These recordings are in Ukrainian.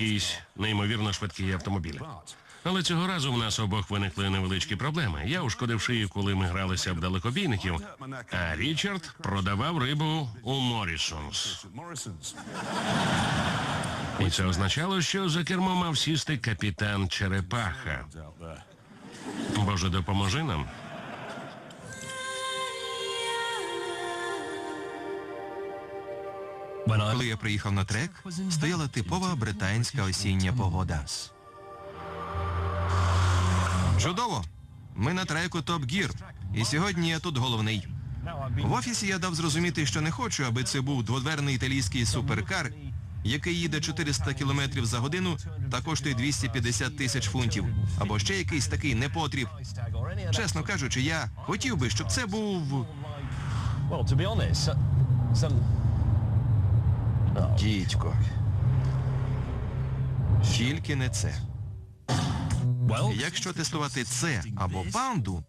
якийсь неймовірно швидкий автомобіль. Але цього разу в нас обох виникли невеличкі проблеми. Я ушкодив шию, коли ми гралися в далекобійників, а Річард продавав рибу у Морісонс. І це означало, що за кермо мав сісти капітан Черепаха. Боже, допоможи нам. Коли я приїхав на трек, стояла типова британська осіння погода. Чудово! Ми на треку Top Gear, і сьогодні я тут головний. В офісі я дав зрозуміти, що не хочу, аби це був дводверний італійський суперкар, який їде 400 км за годину та коштує 250 тисяч фунтів, або ще якийсь такий непотріб. Чесно кажучи, я хотів би, щоб це був дідько. Тільки не це. Якщо тестувати це або панду,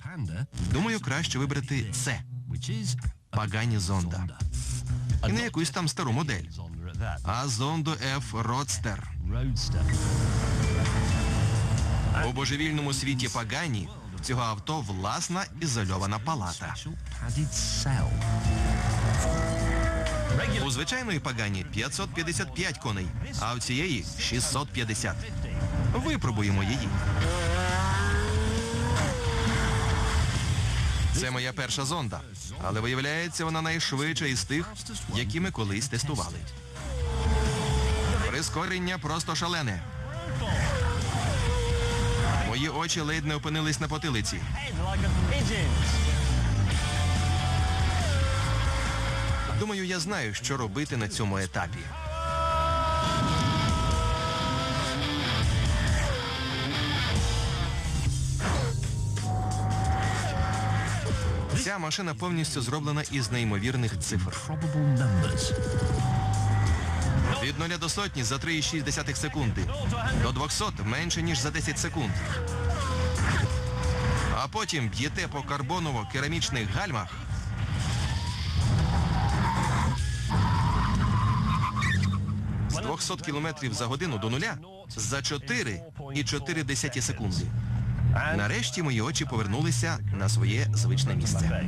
думаю, краще вибрати це. Пагані Зонда. І не якусь там стару модель, а Зонду F Roadster. Roadster. У божевільному світі Пагані в цього авто власна ізольована палата. У звичайної Пагані 555 коней, а у цієї 650. Випробуємо її. Це моя перша зонда, але виявляється, вона найшвидша із тих, які ми колись тестували. Прискорення просто шалене. Мої очі ледь не опинились на потилиці. Думаю, я знаю, що робити на цьому етапі. Ця машина повністю зроблена із неймовірних цифр. Від 0 до сотні за 3,6 секунди. До 200 менше, ніж за 10 секунд. А потім б'єте по карбоново-керамічних гальмах. 200 км за годину до нуля за 4,4 секунди. Нарешті мої очі повернулися на своє звичне місце.